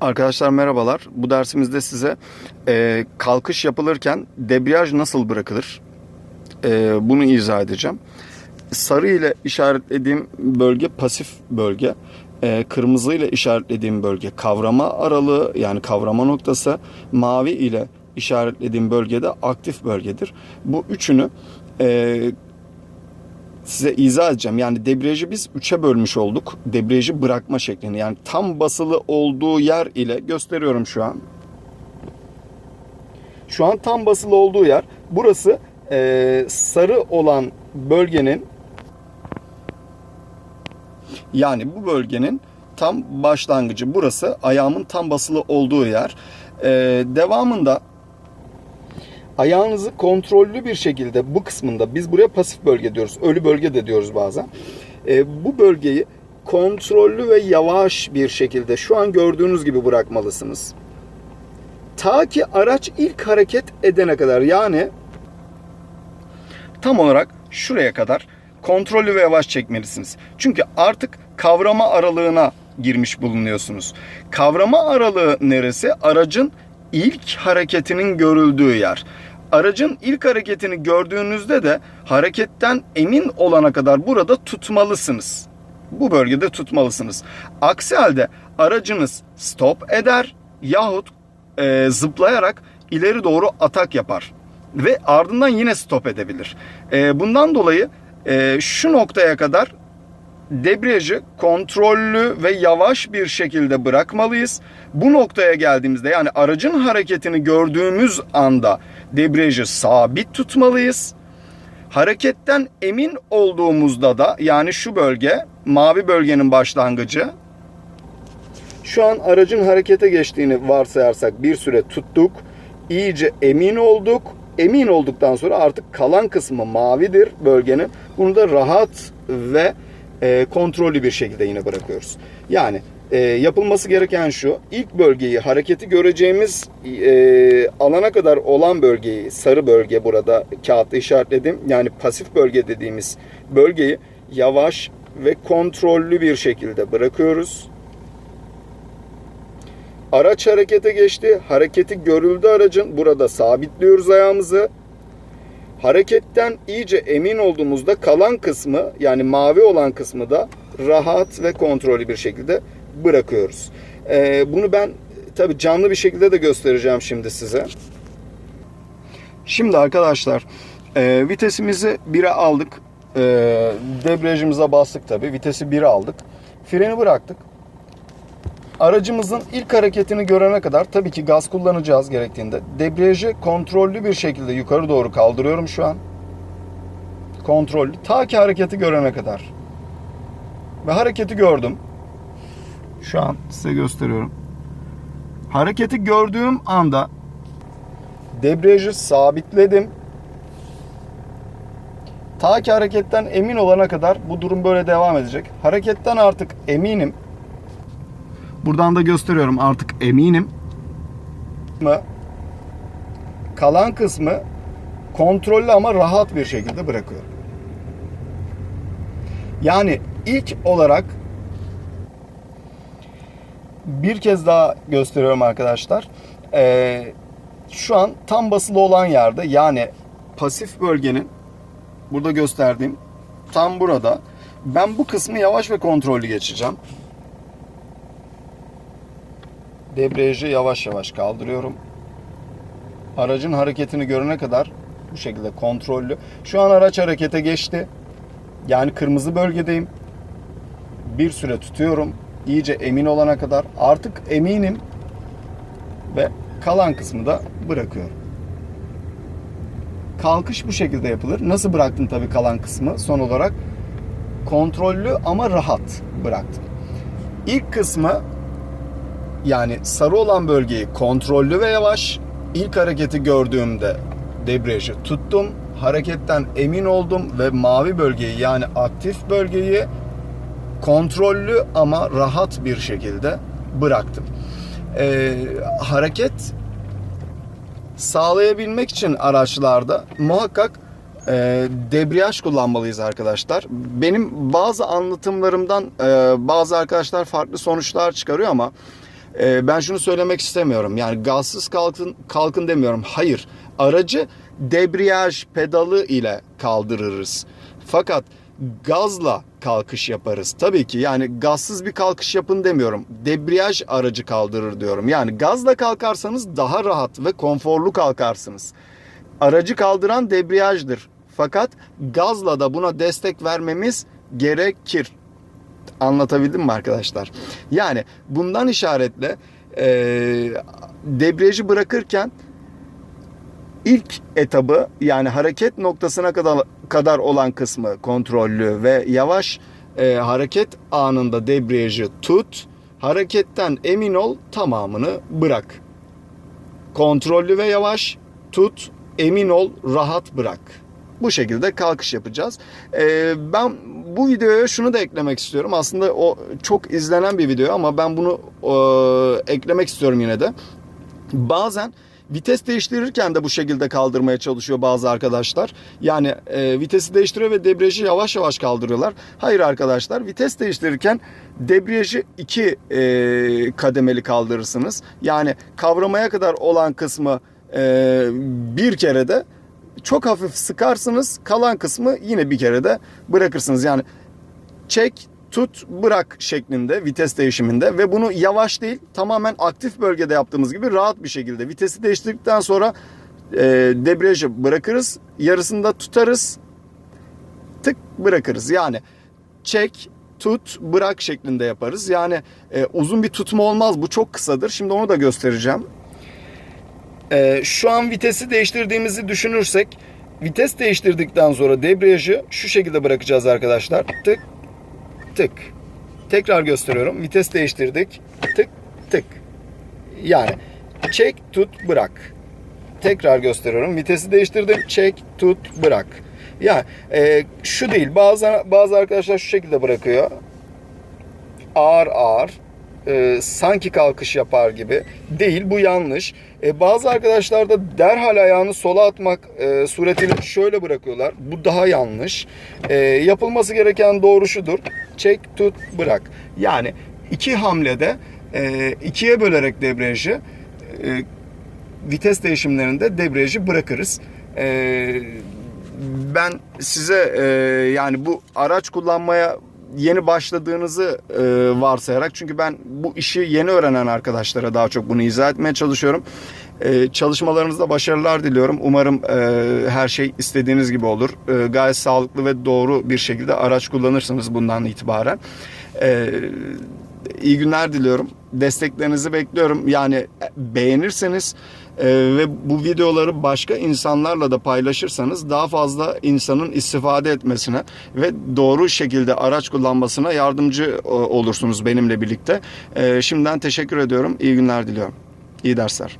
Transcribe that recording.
Arkadaşlar merhabalar. Bu dersimizde size e, kalkış yapılırken debriyaj nasıl bırakılır? E, bunu izah edeceğim. Sarı ile işaretlediğim bölge pasif bölge. E, kırmızı ile işaretlediğim bölge kavrama aralığı yani kavrama noktası. Mavi ile işaretlediğim bölge de aktif bölgedir. Bu üçünü e, size izah edeceğim. Yani debriyajı biz üçe bölmüş olduk. Debriyajı bırakma şeklini. Yani tam basılı olduğu yer ile gösteriyorum şu an. Şu an tam basılı olduğu yer. Burası eee, sarı olan bölgenin yani bu bölgenin tam başlangıcı. Burası ayağımın tam basılı olduğu yer. Eee, devamında ayağınızı kontrollü bir şekilde bu kısmında biz buraya pasif bölge diyoruz. Ölü bölge de diyoruz bazen. E, bu bölgeyi kontrollü ve yavaş bir şekilde şu an gördüğünüz gibi bırakmalısınız. Ta ki araç ilk hareket edene kadar yani tam olarak şuraya kadar kontrollü ve yavaş çekmelisiniz. Çünkü artık kavrama aralığına girmiş bulunuyorsunuz. Kavrama aralığı neresi? Aracın ilk hareketinin görüldüğü yer. Aracın ilk hareketini gördüğünüzde de hareketten emin olana kadar burada tutmalısınız. Bu bölgede tutmalısınız. Aksi halde aracınız stop eder yahut e, zıplayarak ileri doğru atak yapar ve ardından yine stop edebilir. E, bundan dolayı e, şu noktaya kadar debriyajı kontrollü ve yavaş bir şekilde bırakmalıyız. Bu noktaya geldiğimizde yani aracın hareketini gördüğümüz anda debriyajı sabit tutmalıyız. Hareketten emin olduğumuzda da yani şu bölge mavi bölgenin başlangıcı şu an aracın harekete geçtiğini varsayarsak bir süre tuttuk. İyice emin olduk. Emin olduktan sonra artık kalan kısmı mavidir bölgenin. Bunu da rahat ve e, kontrollü bir şekilde yine bırakıyoruz. Yani e, yapılması gereken şu. ilk bölgeyi hareketi göreceğimiz e, alana kadar olan bölgeyi sarı bölge burada kağıtta işaretledim. Yani pasif bölge dediğimiz bölgeyi yavaş ve kontrollü bir şekilde bırakıyoruz. Araç harekete geçti. Hareketi görüldü aracın. Burada sabitliyoruz ayağımızı. Hareketten iyice emin olduğumuzda kalan kısmı yani mavi olan kısmı da rahat ve kontrollü bir şekilde bırakıyoruz. Ee, bunu ben tabi canlı bir şekilde de göstereceğim şimdi size. Şimdi arkadaşlar e, vitesimizi 1'e aldık. E, debriyajımıza bastık tabi. Vitesi 1'e aldık. Freni bıraktık. Aracımızın ilk hareketini görene kadar tabii ki gaz kullanacağız gerektiğinde. Debriyajı kontrollü bir şekilde yukarı doğru kaldırıyorum şu an. Kontrollü. Ta ki hareketi görene kadar. Ve hareketi gördüm. Şu an size gösteriyorum. Hareketi gördüğüm anda debriyajı sabitledim. Ta ki hareketten emin olana kadar bu durum böyle devam edecek. Hareketten artık eminim. Buradan da gösteriyorum artık eminim. Kalan kısmı kontrollü ama rahat bir şekilde bırakıyorum. Yani ilk olarak bir kez daha gösteriyorum arkadaşlar. Ee, şu an tam basılı olan yerde yani pasif bölgenin burada gösterdiğim tam burada ben bu kısmı yavaş ve kontrollü geçeceğim. Debriyajı yavaş yavaş kaldırıyorum. Aracın hareketini görene kadar bu şekilde kontrollü. Şu an araç harekete geçti. Yani kırmızı bölgedeyim. Bir süre tutuyorum. İyice emin olana kadar. Artık eminim. Ve kalan kısmı da bırakıyorum. Kalkış bu şekilde yapılır. Nasıl bıraktım tabii kalan kısmı? Son olarak kontrollü ama rahat bıraktım. İlk kısmı yani sarı olan bölgeyi kontrollü ve yavaş. İlk hareketi gördüğümde debriyajı tuttum. Hareketten emin oldum ve mavi bölgeyi yani aktif bölgeyi kontrollü ama rahat bir şekilde bıraktım. Ee, hareket sağlayabilmek için araçlarda muhakkak e, debriyaj kullanmalıyız arkadaşlar. Benim bazı anlatımlarımdan e, bazı arkadaşlar farklı sonuçlar çıkarıyor ama e, ben şunu söylemek istemiyorum. Yani gazsız kalkın kalkın demiyorum. Hayır. Aracı debriyaj pedalı ile kaldırırız. Fakat gazla kalkış yaparız. Tabii ki yani gazsız bir kalkış yapın demiyorum. Debriyaj aracı kaldırır diyorum. Yani gazla kalkarsanız daha rahat ve konforlu kalkarsınız. Aracı kaldıran debriyajdır. Fakat gazla da buna destek vermemiz gerekir. Anlatabildim mi arkadaşlar? Yani bundan işaretle e, debriyajı bırakırken ilk etabı yani hareket noktasına kadar kadar olan kısmı kontrollü ve yavaş e, hareket anında debriyajı tut. Hareketten emin ol tamamını bırak. Kontrollü ve yavaş tut emin ol rahat bırak. Bu şekilde kalkış yapacağız. E, ben bu videoya şunu da eklemek istiyorum. Aslında o çok izlenen bir video ama ben bunu e, eklemek istiyorum yine de. Bazen vites değiştirirken de bu şekilde kaldırmaya çalışıyor bazı arkadaşlar. Yani e, vitesi değiştiriyor ve debriyajı yavaş yavaş kaldırıyorlar. Hayır arkadaşlar vites değiştirirken debriyajı iki e, kademeli kaldırırsınız. Yani kavramaya kadar olan kısmı e, bir kere de çok hafif sıkarsınız. Kalan kısmı yine bir kere de bırakırsınız. Yani çek, tut, bırak şeklinde vites değişiminde ve bunu yavaş değil tamamen aktif bölgede yaptığımız gibi rahat bir şekilde vitesi değiştirdikten sonra e, debriyajı bırakırız. Yarısında tutarız. Tık bırakırız. Yani çek, tut, bırak şeklinde yaparız. Yani e, uzun bir tutma olmaz. Bu çok kısadır. Şimdi onu da göstereceğim. Ee, şu an vitesi değiştirdiğimizi düşünürsek vites değiştirdikten sonra debriyajı şu şekilde bırakacağız arkadaşlar. Tık tık. Tekrar gösteriyorum. Vites değiştirdik. Tık tık. Yani çek tut bırak. Tekrar gösteriyorum. Vitesi değiştirdim. Çek tut bırak. Yani e, şu değil. Bazı bazı arkadaşlar şu şekilde bırakıyor. Ağır ağır e, sanki kalkış yapar gibi. Değil bu yanlış. E, bazı arkadaşlar da derhal ayağını sola atmak e, suretiyle şöyle bırakıyorlar. Bu daha yanlış. E, yapılması gereken doğru şudur. Çek, tut, bırak. Yani iki hamlede e, ikiye bölerek debriyajı e, vites değişimlerinde debriyajı bırakırız. E, ben size e, yani bu araç kullanmaya yeni başladığınızı e, varsayarak çünkü ben bu işi yeni öğrenen arkadaşlara daha çok bunu izah etmeye çalışıyorum. E, çalışmalarınızda başarılar diliyorum. Umarım e, her şey istediğiniz gibi olur. E, gayet sağlıklı ve doğru bir şekilde araç kullanırsınız bundan itibaren. E, iyi günler diliyorum. Desteklerinizi bekliyorum. Yani beğenirseniz e, ve bu videoları başka insanlarla da paylaşırsanız daha fazla insanın istifade etmesine ve doğru şekilde araç kullanmasına yardımcı e, olursunuz benimle birlikte. E, şimdiden teşekkür ediyorum. İyi günler diliyorum. İyi dersler.